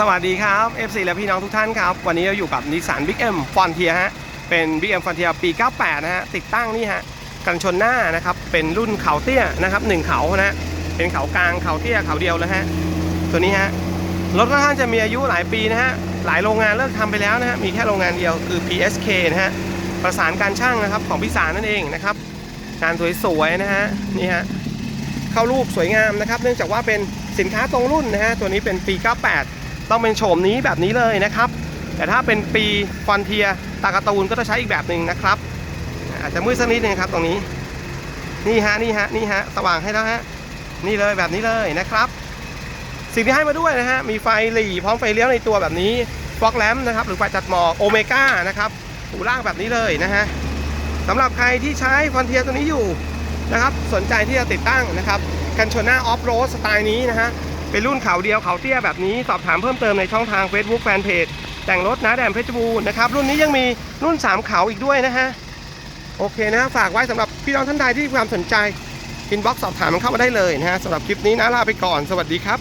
สวัสดีครับ FC และพี่น้องทุกท่านครับ วันนี้เราอยู่กับนิสสัน Big M Frontier ฮะ เป็น Big M Frontier ปี 98 นะฮะ ติดตั้งนี่ฮะ กันชนหน้านะครับ เป็นรุ่นเขาเตี้ยนะครับหนึ่งเขานะฮะเป็นเขากลางเขาเตี้ยเขาเดียวนะฮะ ตัวนี้ฮะ รถค่อนข้างจะมีอายุหลายปีนะฮะ หลายโรงงานเลิกทำไปแล้วนะฮะ มีแค่โรงงานเดียวคือ PSK นะฮะ ประสานการช่างนะครับของพี่สารนั่นเองนะครับงานสวยๆนะฮะ นี่ฮะ เข้ารูปสวยงามนะครับ เนื่องจากว่าเป็นสินค้าตรงรุ่นนะฮะ ตัวนี้เป็นปี 98 ต้องเป็นโฉมนี้แบบนี้เลยนะครับ แต่ถ้าเป็นปีฟอนเทียตากร์ตูนก็จะใช้อีกแบบหนึ่งนะครับ อาจจะมืดสักนิดนึงครับตรงนี้ นี่ฮะนี่ฮะนี่ฮะสว่างให้แล้วฮะนี่เลยแบบนี้เลยนะครับ สิ่งที่ให้มาด้วยนะฮะมีไฟหลีพร้อมไฟเลี้ยวในตัวแบบนี้ฟ็อกแลมนะครับหรือไฟจัดหมอกโอเมก้านะครับหูล่างแบบนี้เลยนะฮะสำหรับใครที่ใช้ฟอนเทียตัวนี้อยู่นะครับ สนใจที่จะติดตั้งนะครับกันชนหน้าออฟโรดสไตล์นี้นะฮะ เป็นรุ่นเขาเดียวเขาเตี้ยแบบนี้ สอบถามเพิ่มเติมในช่องทาง Facebook Fanpage แต่งรถนะแดนเพชรบูรณ์นะครับ รุ่นนี้ยังมีรุ่น 3 เขาอีกด้วยนะฮะ โอเคนะ ฝากไว้สำหรับพี่น้องท่านใดที่มีความสนใจอินบ็อกซ์สอบถามเข้ามาได้เลยนะฮะสำหรับคลิปนี้นะลาไปก่อนสวัสดีครับ